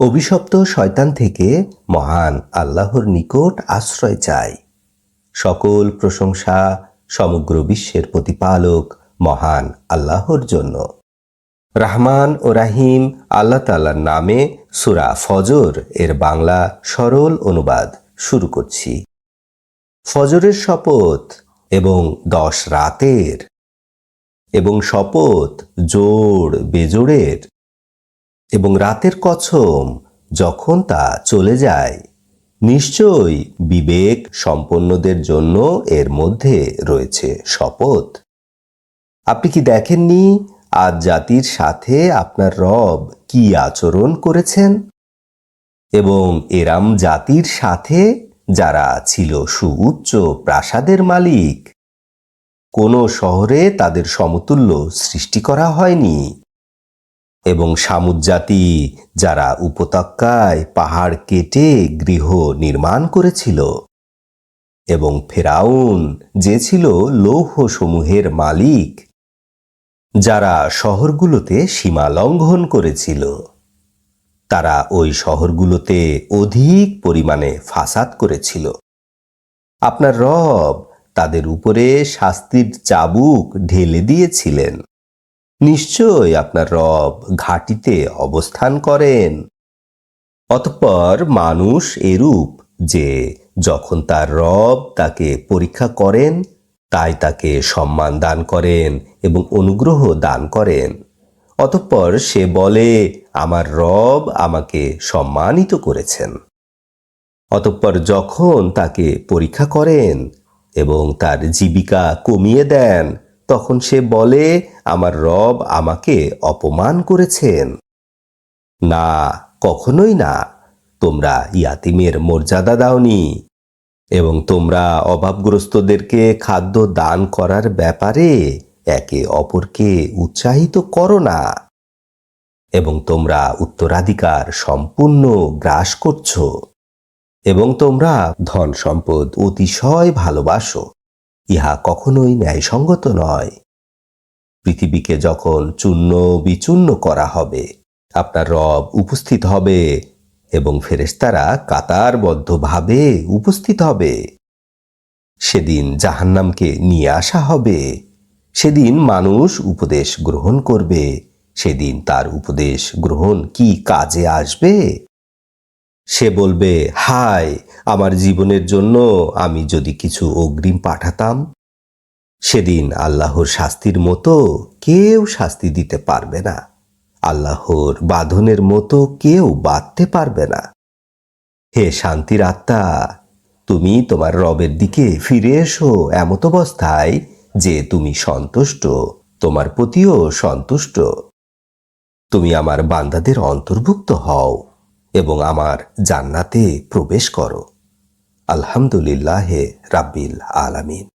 অভিশপ্ত শয়তান থেকে মহান আল্লাহর নিকট আশ্রয় চাই। সকল প্রশংসা সমগ্র বিশ্বের প্রতিপালক মহান আল্লাহর জন্য। রাহমান ও রাহিম আল্লাহ তাল্লার নামে সুরা ফজর এর বাংলা সরল অনুবাদ শুরু করছি। ফজরের শপথ এবং দশ রাতের এবং শপথ জোড় বেজোড়ের এবং রাতের কছম যখন তা চলে যায়, নিশ্চয়ই বিবেক সম্পন্নদের জন্য এর মধ্যে রয়েছে শপথ। আপনি কি দেখেননি আজ জাতির সাথে আপনার রব কি আচরণ করেছেন? এবং এরাম জাতির সাথে যারা ছিল সুউচ্চ প্রাসাদের মালিক, কোনো শহরে তাদের সমতুল্য সৃষ্টি করা হয়নি। এবং সামুদ জাতি যারা উপত্যকায় পাহাড় কেটে গৃহ নির্মাণ করেছিল। এবং ফেরাউন, যে ছিল লৌহ সমূহের মালিক, যারা শহরগুলোতে সীমা লঙ্ঘন করেছিল। তারা ওই শহরগুলোতে অধিক পরিমাণে ফাসাদ করেছিল। আপনার রব তাদের উপরে শাস্তির চাবুক ঢেলে দিয়েছিলেন। নিশ্চয় আপনার রব ঘাটিতে অবস্থান করেন। অতঃপর মানুষ এরূপ যে যখন তার রব তাকে পরীক্ষা করেন, তাই তাকে সম্মান দান করেন এবং অনুগ্রহ দান করেন। অতঃপর সে বলে, আমার রব আমাকে সম্মানিত করেছেন। অতঃপর যখন তাকে পরীক্ষা করেন এবং তার জীবিকা কমিয়ে দেন তখন সে বলে, আমার রব আমাকে অপমান করেছেন। না, কখনোই না। তোমরা ইয়াতিমের মর্যাদা দাওনি এবং তোমরা অভাবগ্রস্তদেরকে খাদ্য দান করার ব্যাপারে একে অপরকে উৎসাহিত করো না এবং তোমরা উত্তরাধিকার সম্পূর্ণ গ্রাস করছ এবং তোমরা ধন সম্পদ অতিশয় ভালোবাসো। ইহা কখনোই ন্যায়সঙ্গত নয়। পৃথিবীকে যখন চূর্ণ বিচূর্ণ করা হবে, আপনার রব উপস্থিত হবে এবং ফেরেস্তারা কাতারবদ্ধভাবে উপস্থিত হবে। সেদিন জাহান্নামকে নিয়ে আসা হবে। সেদিন মানুষ উপদেশ গ্রহণ করবে। সেদিন তার উপদেশ গ্রহণ কি কাজে আসবে? সে বলবে, হায়, আমার জীবনের জন্য আমি যদি কিছু অগ্রিম পাঠাতাম, সেদিন আল্লাহর শাস্তির মতো কেউ শাস্তি দিতে পারবে না। আল্লাহর বাঁধনের মতো কেউ বাঁধতে পারবে না। হে শান্তির আত্মা, তুমি তোমার রবের দিকে ফিরে এসো এমত অবস্থায় যে তুমি সন্তুষ্ট, তোমার প্রতিও সন্তুষ্ট। তুমি আমার বান্দাদের অন্তর্ভুক্ত হও। এবং আমার জান্নাতে প্রবেশ করো। আলহামদুলিল্লাহে রাব্বিল আলামিন।